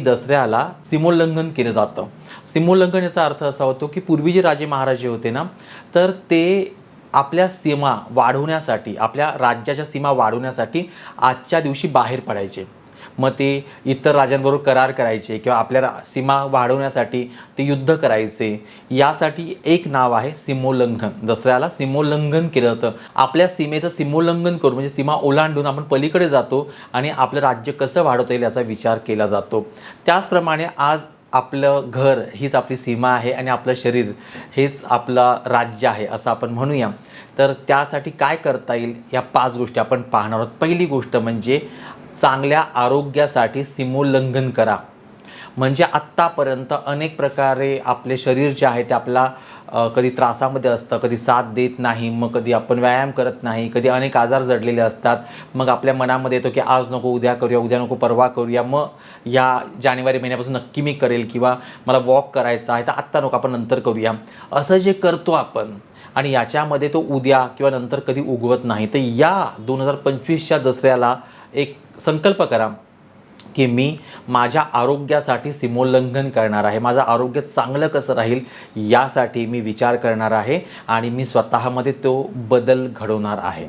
दसऱ्याला सीमोल्लंघन केलं जातं. सीमोल्लंघन याचा अर्थ असा होतो की पूर्वी जे राजे महाराजे होते ना तर ते आपल्या सीमा वाढवण्यासाठी आपल्या राज्याच्या सीमा वाढवण्यासाठी आजच्या दिवशी बाहेर पडायचे. मग ते इतर राजांबरोबर करार करायचे किंवा आपल्या सीमा वाढवण्यासाठी ते युद्ध करायचे. यासाठी एक नाव आहे सीमोल्लंघन. दसऱ्याला सीमोल्लंघन केलं जातं. आपल्या सीमेचं सीमोल्लंघन करून म्हणजे सीमा ओलांडून आपण पलीकडे जातो आणि आपलं राज्य कसं वाढवता येईल याचा विचार केला जातो. त्याचप्रमाणे आज आपलं घर हीच आपली सीमा आहे आणि आपलं शरीर हेच आपलं राज्य आहे असं आपण म्हणूया. तर त्यासाठी काय करता येईल? या पाच गोष्टी आपण पाहणार आहोत. पहिली गोष्ट म्हणजे चांगल्या आरोग्यासाठी सीमोल्लंघन करा. म्हणजे आत्तापर्यंत अनेक प्रकारे आपले शरीर जे आहे ते आपला कधी त्रासामध्ये असतं कधी साथ देत नाही मग कधी आपण व्यायाम करत नाही कधी अनेक आजार जडलेले असतात मग आपल्या मनामध्ये येतो की आज नको उद्या करूया उद्या नको परवा करूया मग या जानेवारी महिन्यापासून नक्की मी करेल किंवा मला वॉक करायचा आहे तर आत्ता नको आपण नंतर करूया. असं जे करतो आपण आणि याच्यामध्ये तो उद्या किंवा नंतर कधी उगवत नाही तर या दोन हजार पंचवीसच्या दसऱ्याला एक संकल्प करा. की मी माझ्या आरोग्यासाठी सीमोल्लंघन करणार आहे. माझं आरोग्य चांगलं कसं राहील यासाठी मी विचार करणार आहे आणि मी स्वतःमध्ये तो बदल घडवणार आहे.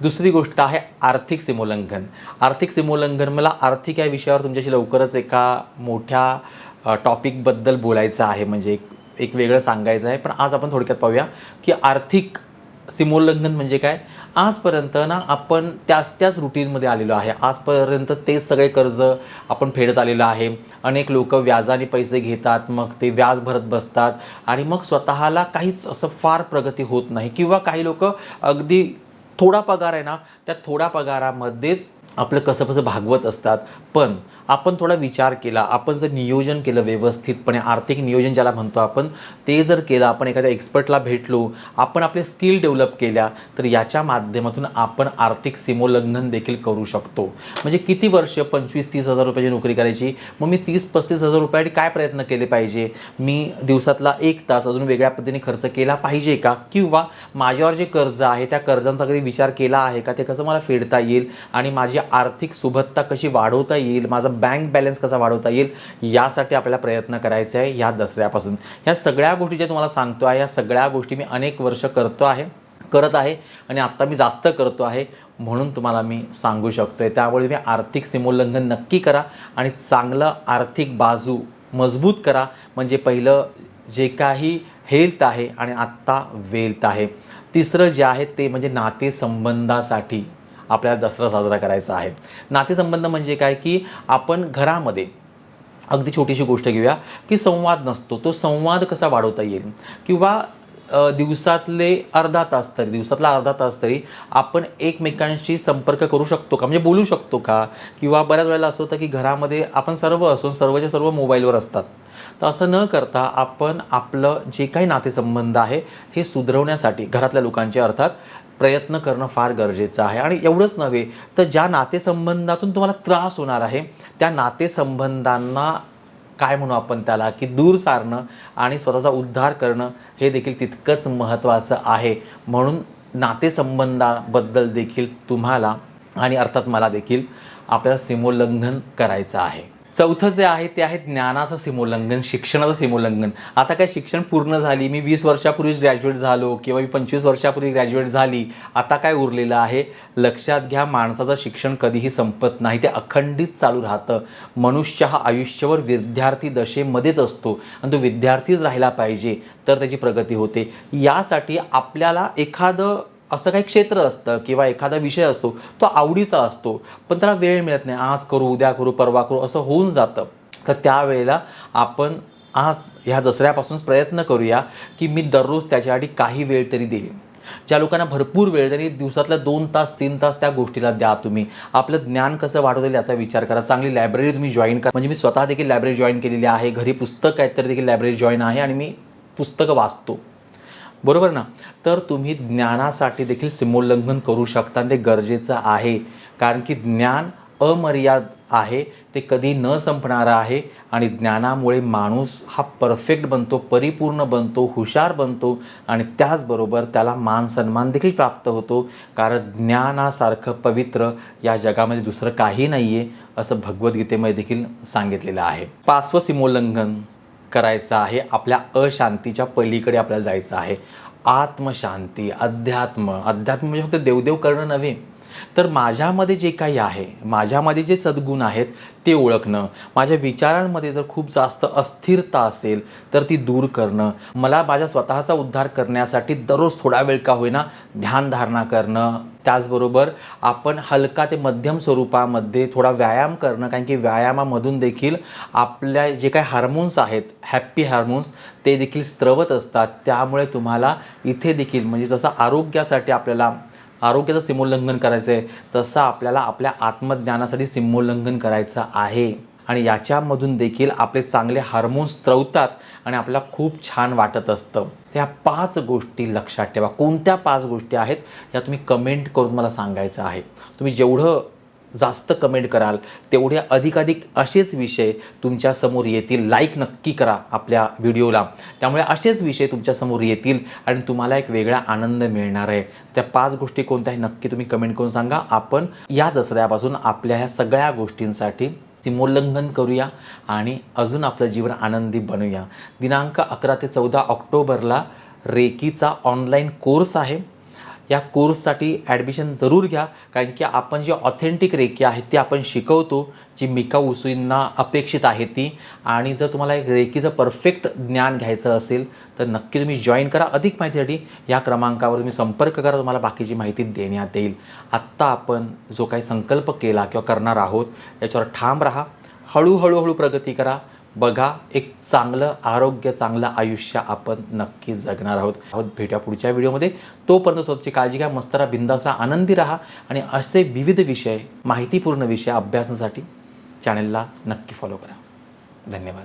दुसरी गोष्ट आहे आर्थिक सीमोल्लंघन. आर्थिक सीमोल्लंघन मला आर्थिक या विषयावर तुमच्याशी लवकरच एका मोठ्या टॉपिकबद्दल बोलायचं आहे. म्हणजे एक एक वेगळं सांगायचं आहे. पण आज आपण थोडक्यात पाहूया की आर्थिक सीमोल्लंघन म्हणजे काय? आजपर्यंत ना आपण त्याच त्याच रुटीनमध्ये आलेलो आहे. आजपर्यंत तेच सगळे कर्ज आपण फेडत आलेलो आहे. अनेक लोक व्याजाने पैसे घेतात मग ते व्याज भरत बसतात आणि मग स्वतःला काहीच असं फार प्रगती होत नाही. किंवा काही लोक अगदी थोडा पगार आहे ना त्या थोड्या पगारामध्येच आपलं कसं कसं भागवत असतात. पण आपण थोडा विचार केला आपण जर नियोजन केलं व्यवस्थितपणे आर्थिक नियोजन ज्याला म्हणतो आपण ते जर केलं आपण एखाद्या एक्सपर्टला भेटलो आपण आपले स्किल डेव्हलप केल्या तर याच्या माध्यमातून आपण आर्थिक सीमोल्लंघन देखील करू शकतो. म्हणजे किती वर्ष पंचवीस तीस हजार रुपयाची नोकरी करायची? मग मी तीस पस्तीस हजार रुपयासाठी काय प्रयत्न केले पाहिजे? मी दिवसातला एक तास अजून वेगळ्या पद्धतीने खर्च केला पाहिजे का? किंवा माझ्यावर जे कर्ज आहे त्या कर्जांचा कधी विचार केला आहे का? ते कसं मला फेडता येईल? आणि माझी आर्थिक सुबत्ता कशी वाढवता येईल? माझा बँक बॅलन्स कसा वाढवता येईल यासाठी आपल्याला प्रयत्न करायचे आहे ह्या दसऱ्यापासून. ह्या सगळ्या गोष्टी ज्या तुम्हाला सांगतो आहे ह्या सगळ्या गोष्टी मी अनेक वर्ष करतो आहे करत आहे आणि आत्ता मी जास्त करतो आहे म्हणून तुम्हाला मी सांगू शकतो आहे त्यामुळे मी आर्थिक सीमोल्लंघन नक्की करा आणि चांगलं आर्थिक बाजू मजबूत करा. म्हणजे पहिलं जे काही हेल्थ आहे आणि आत्ता वेल्थ आहे. तिसरं जे आहे ते म्हणजे नातेसंबंधासाठी. आपल्याला दसरा साजरा करायचा आहे. नातेसंबंध म्हणजे काय? की आपण घरामध्ये अगदी छोटीशी गोष्ट घेऊया की संवाद नसतो. तो संवाद कसा वाढवता येईल? किंवा दिवसातले अर्धा तास तरी दिवसातला अर्धा तास तरी आपण एकमेकांशी संपर्क करू शकतो का? म्हणजे बोलू शकतो का? किंवा बऱ्याच वेळेला असं होतं की घरामध्ये आपण सर्व असून सर्वच्या सर्व मोबाईलवर असतात. तर असं न करता आपण आपलं जे काही नातेसंबंध आहे हे सुधरवण्यासाठी घरातल्या लोकांचे अर्थात प्रयत्न करणं फार गरजेचं आहे. आणि एवढंच नव्हे तर ज्या नातेसंबंधातून तुम्हाला त्रास होणार आहे त्या नातेसंबंधांना काय म्हणू आपण त्याला की दूर सारणं आणि स्वतःचा उद्धार करणं हे देखील तितकंच महत्त्वाचं आहे. म्हणून नातेसंबंधाबद्दल देखील तुम्हाला आणि अर्थात मला देखील आपल्याला सीमोल्लंघन करायचं आहे. चौथं जे आहे ते आहे ज्ञानाचं सीमोल्लंघन शिक्षणाचं सीमोल्लंघन. आता काय शिक्षण पूर्ण झाली मी वीस वर्षापूर्वीच ग्रॅज्युएट झालो किंवा मी पंचवीस वर्षापूर्वी ग्रॅज्युएट झाली आता काय उरलेलं आहे? लक्षात घ्या माणसाचं शिक्षण कधीही संपत नाही ते अखंडित चालू राहतं. मनुष्य हा आयुष्यभर विद्यार्थी दशेमध्येच असतो आणि तो विद्यार्थीच राहिला पाहिजे तर त्याची प्रगती होते. यासाठी आपल्याला एखादं असं काही क्षेत्र असतं किंवा एखादा विषय असतो तो आवडीचा असतो पण त्याला वेळ मिळत नाही. आज करू उद्या करू परवा करू असं होऊन जातं. तर त्यावेळेला आपण आज ह्या दसऱ्यापासूनच प्रयत्न करूया की मी दररोज त्याच्यासाठी काही वेळ तरी देईल. ज्या लोकांना भरपूर वेळ त्यांनी दिवसातल्या दोन तास तीन तास त्या गोष्टीला द्या तुम्ही. आपलं ज्ञान कसं वाढवलं याचा विचार करा. चांगली लायब्ररी तुम्ही जॉईन करा. म्हणजे मी स्वतः देखील लायब्ररी जॉईन केलेली आहे. घरी पुस्तक आहेत तर देखील लायब्ररी जॉईन आहे आणि मी पुस्तकं वाचतो. बरोबर ना? तर तुम्ही ज्ञानासाठी देखील सीमोल्लंघन करू शकता. ते गरजेचं आहे. कारण की ज्ञान अमर्याद आहे. ते कधी न संपणारं आहे. आणि ज्ञानामुळे माणूस हा परफेक्ट बनतो परिपूर्ण बनतो हुशार बनतो. आणि त्याचबरोबर त्याला मान सन्मान देखील प्राप्त होतो. कारण ज्ञानासारखं पवित्र या जगामध्ये दुसरं काही नाही आहे असं भगवद्गीतेमध्ये देखील सांगितलेलं आहे. पाचवं सीमोल्लंघन. करायचं आहे आपल्या अशांतीच्या पलीकडे आपल्याला जायचं आहे. आत्मशांती अध्यात्म अध्यात्म म्हणजे फक्त देवदेव करणं नव्हे. तर माझ्यामध्ये जे काही आहे माझ्यामध्ये जे सद्गुण आहेत ते ओळखणं माझ्या विचारांमध्ये जर खूप जास्त अस्थिरता असेल तर ती दूर करणं मला माझ्या स्वतःचा उद्धार करण्यासाठी दररोज थोडा वेळ का होईना ध्यानधारणा करणं त्याचबरोबर आपण हलका ते मध्यम स्वरूपामध्ये थोडा व्यायाम करणं कारण की व्यायामामधून देखील आपल्या जे काही हार्मोन्स आहेत हॅप्पी हार्मोन्स ते देखील स्त्रवत असतात. त्यामुळे तुम्हाला इथे देखील म्हणजे जसं आरोग्यासाठी आपल्याला आरोग्याचं सीमोल्लंघन करायचं आहे तसं आपल्याला आपल्या आत्मज्ञानासाठी सीमोल्लंघन करायचं आहे. आणि याच्यामधून देखील आपले चांगले हार्मोन्स स्त्रवतात आणि आपल्याला खूप छान वाटत असतं. त्या पाच गोष्टी लक्षात ठेवा. कोणत्या पाच गोष्टी आहेत या तुम्ही कमेंट करून मला सांगायचं आहे. तुम्ही जेवढं जास्त कमेंट कराल. तेवढे अधिकाधिक असेच विषय तुमच्यासमोर येतील. लाईक नक्की करा आपल्या व्हिडिओला त्यामुळे असेच विषय तुमच्यासमोर येतील आणि तुम्हाला एक वेगळा आनंद मिळणार आहे. त्या पाच गोष्टी कोणत्या आहे नक्की तुम्ही कमेंट करून सांगा. आपण या दसऱ्यापासून आपल्या ह्या सगळ्या गोष्टींसाठी सीमोल्लंघन करूया आणि अजून आपलं जीवन आनंदी बनवूया दिनांक अकरा ते चौदा ऑक्टोबरला रेकीचा ऑनलाईन कोर्स आहे. या कोर्ससाठी ॲडमिशन जरूर घ्या. कारण की आपण जे ऑथेंटिक रेकी आहे ते आपण शिकवतो जी मिका उसूंना अपेक्षित आहे ती. आणि जर तुम्हाला एक रेकीचं परफेक्ट ज्ञान घ्यायचं असेल तर नक्की तुम्ही जॉईन करा. अधिक माहितीसाठी या क्रमांकावर तुम्ही संपर्क करा. तुम्हाला बाकीची माहिती देण्यात येईल. आत्ता आपण जो काही संकल्प केला किंवा करणार आहोत याच्यावर ठाम राहा. हळूहळू हळू प्रगती करा. बघा एक चांगलं आरोग्य चांगलं आयुष्य आपण नक्की जगणार आहोत. आहोत भेटूया पुढच्या व्हिडिओमध्ये. तोपर्यंत स्वतःची काळजी घ्या मस्त राहा बिंदास राहा आनंदी राहा आणि असे विविध विषय माहितीपूर्ण विषय अभ्यासासाठी चॅनलला नक्की फॉलो करा. धन्यवाद.